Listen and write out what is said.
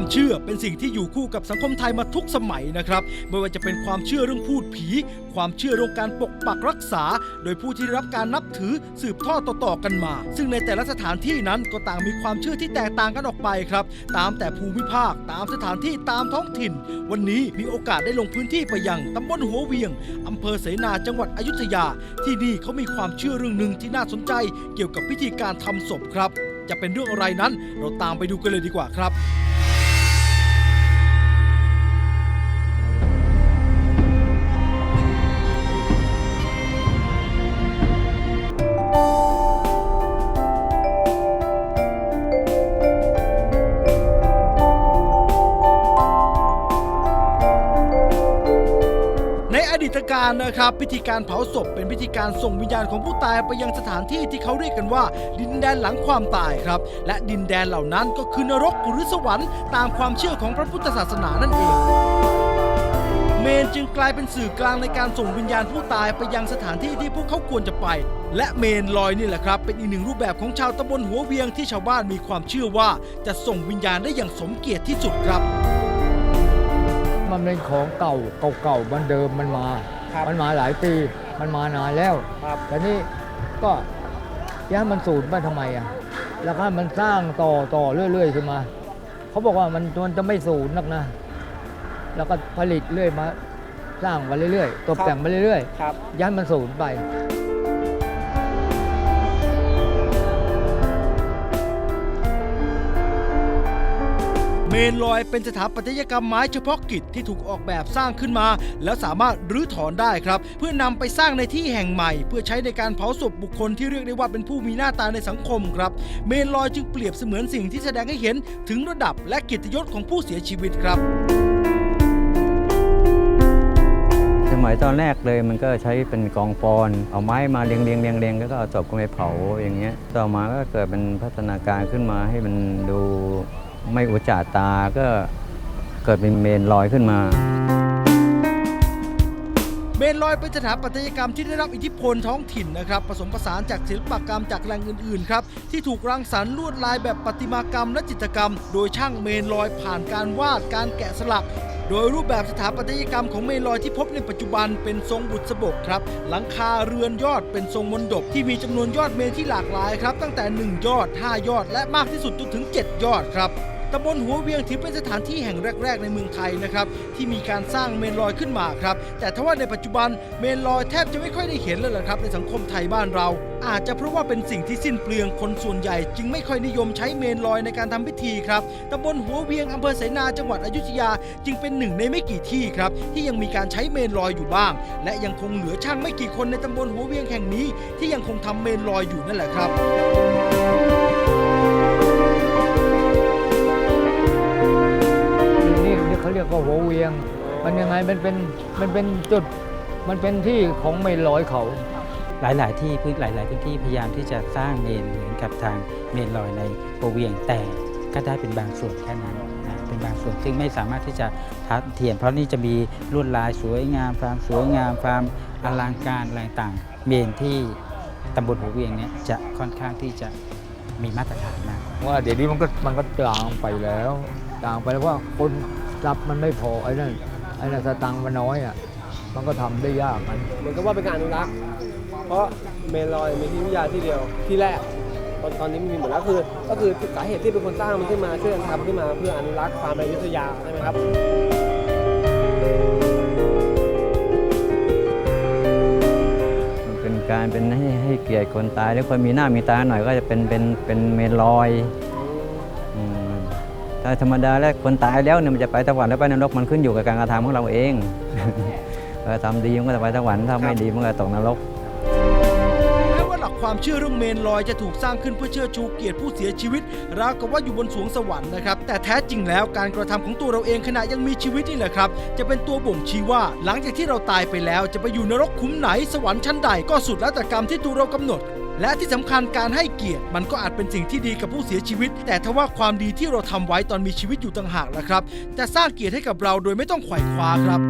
ความเชื่อเป็นสิ่งที่อยู่คู่กับสังคมไทยมาทุกสมัยนะครับ ไม่ว่าจะเป็นความเชื่อเรื่องพูดผี ความเชื่อเรื่องการปกปักรักษา โดยผู้ที่ได้รับการนับถือสืบทอดต่อๆกันมา ซึ่งในแต่ละสถานที่นั้นก็ต่างมีความเชื่อที่แตกต่างกันออกไปครับ ตามแต่ภูมิภาคตามสถานที่ตามท้องถิ่น วันนี้มีโอกาสได้ลงพื้นที่ไปยังตำบลหัวเวียงอำเภอเสนาจังหวัดอยุธยา ที่นี่เขามีความเชื่อเรื่องหนึ่งที่น่าสนใจ เกี่ยวกับพิธีการทำศพครับ จะเป็นเรื่องอะไรนั้นเราตามไปดูกันเลยดีกว่าครับ การนะครับ พิธีการเผาศพเป็นพิธีการส่งวิญญาณของผู้ตายไปยังสถานที่ที่เขาเรียกกันว่า ดินแดนหลังความตายครับ และดินแดนเหล่านั้นก็คือนรกหรือสวรรค์ตามความเชื่อของพระพุทธศาสนานั่นเองเมนจึงกลายเป็นสื่อกลางในการส่งวิญญาณผู้ตายไปยังสถานที่ที่พวกเขาควรจะไป และเมนลอยนี่แหละครับ เป็นอีกหนึ่งรูปแบบของชาวตำบลหัวเวียงที่ชาวบ้านมีความเชื่อว่าจะส่งวิญญาณได้อย่างสมเกียรติที่สุดครับ มันเป็นของเก่าเก่าๆมันเดิมมันมา ครับมันมาหลายปีมันมานานแล้วครับ แต่นี่ก็ย่ามันสูญไปทำไมอะแล้วก็มันสร้างต่อต่อเรื่อยๆขึ้นมาเขาบอกว่ามันมันจะไม่สูญนักนะ แล้วก็ผลิตเรื่อยมา สร้างมาเรื่อยๆตกแต่งมาเรื่อยครับๆย่ามันสูญไป เมนลอยเป็นสถาปัตยกรรมไม้เฉพาะกิจที่ถูกออกแบบสร้างขึ้นมา แล้วสามารถรื้อถอนได้ครับ เพื่อนำไปสร้างในที่แห่งใหม่ เพื่อใช้ในการเผาศพบุคคลที่เรียกได้ว่าเป็นผู้มีหน้าตาในสังคมครับ เมนลอยจึงเปรียบเสมือนสิ่งที่แสดงให้เห็นถึงระดับและกียรติยศของผู้เสียชีวิตครับสมัยตอนแรกเลยมันก็ใช้เป็นกองฟอนเอาไม้มาเรียงเรียงเรียงเรียงแล้วก็เอาศพก็ไปเผาอย่างเงี้ยต่อมาก็เกิดเป็นพัฒนาการขึ้นมาให้มันดู ไม่อุจจาตาก็เกิดเป็นเมนลอยขึ้นมา เมนลอยเป็นสถาปัตยกรรมที่ได้รับอิทธิพลท้องถิ่นนะครับ ผสมผสานจากศิลปกรรมจากแหล่งอื่นๆครับ ที่ถูกรังสรรค์ลวดลายแบบประติมากรรมและจิตรกรรม โดยช่างเมนลอยผ่านการวาดการแกะสลัก โดยรูปแบบสถาปัตยกรรมของเมลอยที่พบในปัจจุบันเป็นทรงบุษบกครับ หลังคาเรือนยอดเป็นทรงมนดบที่มีจำนวนยอดเมลที่หลากหลายครับ ตั้งแต่ 1 ยอด 5 ยอด และมากที่สุดจนถึง 7 ยอดครับ ตำบลหัวเวียงถือเป็นสถานที่แห่งแรก ๆ ในเมืองไทยนะครับที่มีการสร้างเมนลอยขึ้นมาครับ แต่ทว่าในปัจจุบันเมนลอยแทบจะไม่ค่อยได้เห็นเลยละครับ ในสังคมไทยบ้านเรา อาจจะเพราะว่าเป็นสิ่งที่สิ้นเปลืองคนส่วนใหญ่ จึงไม่ค่อยนิยมใช้เมนลอยในการทำพิธีครับตำบลหัวเวียงอำเภอเสนาจังหวัดอยุธยาจึงเป็นหนึ่งในไม่กี่ที่ครับ ที่ยังมีการใช้เมนลอยอยู่บ้าง และยังคงเหลือช่างไม่กี่คนในตำบลหัวเวียงแห่งนี้ ที่ยังคงทำเมนลอยอยู่นั่นแหละครับ มันยังไงมันเป็นมันเป็นจุดมันเป็นที่ของไม่ลอยเขา หลาย ๆ ที่พื้นหลาย ๆ พื้นที่พยายามที่จะสร้างเมนเหมือนกับทางเมนลอยในโปเวียงแต่ก็ได้เป็นบางส่วนแค่นั้นนะเป็นบางส่วนซึ่งไม่สามารถที่จะทัดเทียม เพราะนี่จะมีลวดลายสวยงามความสวยงามความอลังการอะไรต่างๆเมนที่ตำบลหัวเวียงเนี่ยจะค่อนข้างที่จะมีมาตรฐานมากว่าเดี๋ยวนี้มันก็มันก็จางไปแล้วจางไปแล้วว่าคนรับมันไม่พอไอ้นั่น ไอ้นั่นสตังค์มันน้อยอะ มันก็ทำได้ยากมัน เหมือนกับว่าเป็นการอนุรักษ์ เพราะเมนลอยมีที่วิทยาที่เดียวที่แรก ตอนตอนนี้มันมีหมดแล้วคือ ก็คือสาเหตุที่เป็นคนสร้างมันขึ้นมาช่วยกันทำขึ้นมาเพื่ออนุรักษ์ความเป็นอยุธยาใช่ไหมครับ มันเป็นการเป็นให้ให้เกียรติคนตายแล้วคนมีหน้ามีตาหน่อยก็จะเป็นเป็นเป็นเมนลอยอืม ถ้าธรรมดาแล้วคนตายแล้วเนี่ยมันจะไปสวรรค์หรือไปนรกมันขึ้นอยู่กับการกระทำของเราเองเออทำดีมันก็จะไปสวรรค์ถ้าไม่ดีมันก็ตกนรกแม้ว่าหลักความเชื่อเรื่องเมนลอยจะถูกสร้างขึ้นเพื่อเชื่อชูเกียรติผู้เสียชีวิตราวกับว่าอยู่บนสวงสวรรค์นะครับ แต่แท้จริงแล้วการกระทำของตัวเราเองขณะยังมีชีวิตนี่แหละครับ จะเป็นตัวบ่งชี้ว่า หลังจากที่เราตายไปแล้ว จะไปอยู่นรกคุ้มไหนสวรรค์ชั้นใดก็สุดแล้วแต่กรรมที่ตัวเรากำหนด และที่สำคัญการให้เกียรติ มันก็อาจเป็นสิ่งที่ดีกับผู้เสียชีวิต แต่ทว่าความดีที่เราทำไว้ตอนมีชีวิตอยู่ต่างหากนะครับจะสร้างเกียรติให้กับเราโดยไม่ต้องไขว่คว้าครับ